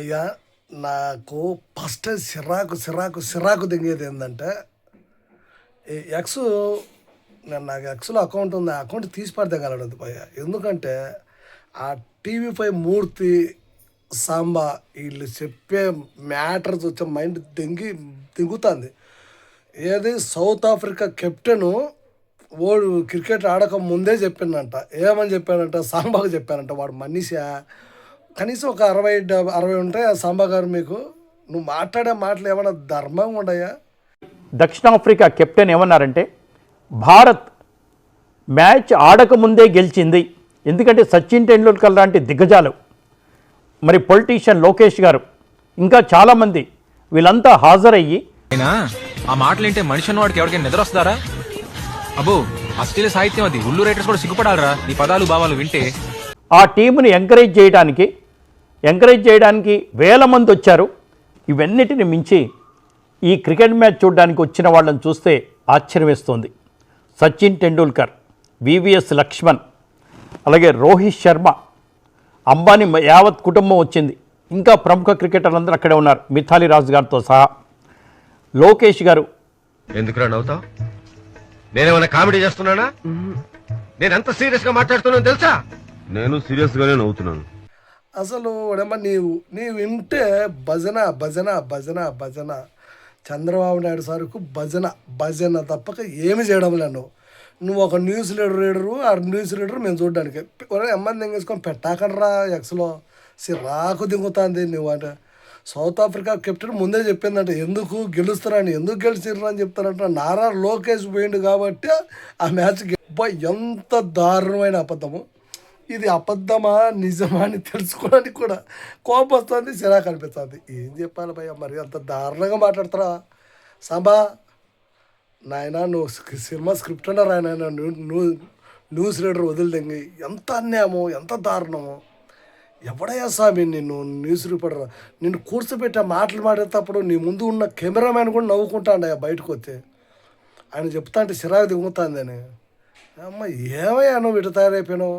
అయ్యా నాకు ఫస్ట్ సిరాకు సిరాకు సిరాకు దిగేది ఏంటంటే ఈ ఎక్స్ నేను నాకు ఎక్స్లో అకౌంట్ ఉంది ఆ అకౌంట్ తీసి పడదగలడు పోయా. ఎందుకంటే ఆ టీవీపై మూర్తి సాంబా వీళ్ళు చెప్పే మ్యాటర్స్ వచ్చే మైండ్ దింగి దిగుతుంది. ఏది సౌత్ ఆఫ్రికా కెప్టెను ఓడు క్రికెట్ ఆడక ముందే చెప్పిందంట ఏమని చెప్పానంట సాంబాకు చెప్పానంట వాడు మనిషా కనీసం ఒక అరవై అరవై ఉంటాయి ఆ సాంబా గారు మీకు? నువ్వు మాట్లాడే మాటలు ఏమైనా ధర్మంగా ఉండయా? దక్షిణాఫ్రికా కెప్టెన్ ఏమన్నారంటే భారత్ మ్యాచ్ ఆడకముందే గెలిచింది. ఎందుకంటే సచిన్ టెండూల్కర్ లాంటి దిగ్గజాలు. మరి పొలిటీషియన్ లోకేష్ గారు ఇంకా చాలామంది వీళ్ళంతా హాజరయ్యి అయినా ఆ మాటలేంటే మనిషి అన్నవాడికి ఎవరికైనా నిద్ర వస్తారా అబ్బో అశ్లీల సాహిత్యం అది. ఉల్లు రైటర్స్ కూడా సిగ్గుపడాలరా. నీ పదాలు భావాలు వింటే. ఆ టీంని ఎంకరేజ్ చేయడానికి ఎంకరేజ్ చేయడానికి వేల మంది వచ్చారు. ఇవన్నిటిని మించి ఈ క్రికెట్ మ్యాచ్ చూడడానికి వచ్చిన వాళ్ళని చూస్తే ఆశ్చర్యం వేస్తోంది సచిన్ టెండూల్కర్ వివిఎస్ లక్ష్మణ్ అలాగే రోహిత్ శర్మ అంబానీ యావత్ కుటుంబం వచ్చింది. ఇంకా ప్రముఖ క్రికెటర్లందరూ అక్కడే ఉన్నారు. మిథాలి రాజ్ గారితో సహా. లోకేష్ గారు. నవ్వుతావు నేనేమైనా కామెడీ చేస్తున్నానా? నేను ఎంత సీరియస్గా మాట్లాడుతున్నాను తెలుసా? నేను సీరియస్ గానే నవ్వుతున్నాను. అసలు వాడేమో నీవు నీవు వింటే భజన భజన భజన భజన. చంద్రబాబు నాయుడు సార్కు భజన భజన తప్పక ఏమి చేయడం లేను నువ్వు. ఒక న్యూస్ లీడర్ రీడరు ఆ న్యూస్ లీడర్ మేము చూడడానికి. ఎమ్మంది దింగేసుకొని పెట్టాకనరా ఎక్స్లో. సిరాకు దింగుతుంది నువ్వు అంటే. సౌత్ ఆఫ్రికా కెప్టెన్ ముందే చెప్పిందంట ఎందుకు గెలుస్తారని ఎందుకు గెలిచిర్రు అని చెప్తారంట. నారా లోకేష్ పోయిండు కాబట్టి ఆ మ్యాచ్ ఎంత దారుణమైన అబద్ధము. ఇది అబద్ధమా నిజమా అని తెలుసుకోవడానికి కూడా కోపం వస్తుంది చిరాకు అనిపిస్తుంది. ఏం చెప్పాలి భయ్య మరి అంత దారుణంగా మాట్లాడతారా? సంబా నాయన నువ్వు సినిమా స్క్రిప్ట్ అన్నారు ఆయన నువ్వు న్యూస్ రీడర్ వదిలిదంగి ఎంత అన్యాయమో ఎంత దారుణమో. ఎవడయ్యా స్వామి నిన్ను న్యూస్ రిపోర్టర్ నిన్ను కూర్చోబెట్టి మాటలు మాడేటప్పుడు నీ ముందు ఉన్న కెమెరామ్యాన్ కూడా నవ్వుకుంటాండయ్యా బయటకు వస్తే ఆయన చెప్తా అంటే చిరాకు దిగుతుందని. అమ్మ ఏమయ్యా నువ్వు ఇటు తయారైపోయినావు?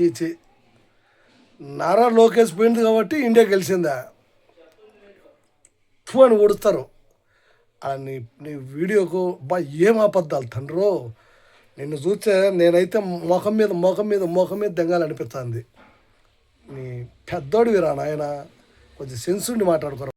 చీ చీ నారా లోకేష్ పోయింది కాబట్టి ఇండియా గెలిచిందా? ఫు అని ఓడుస్తారు నీ నీ వీడియోకు బా ఏం అబద్ధాలు తండ్రో? నిన్ను చూస్తే నేనైతే ముఖం మీద ముఖం మీద ముఖం మీద దెంగాలనిపిస్తుంది. నీ పెద్దోడివి రా నాయన. కొంచెం సెన్స్ ఉండి మాట్లాడుకోరా.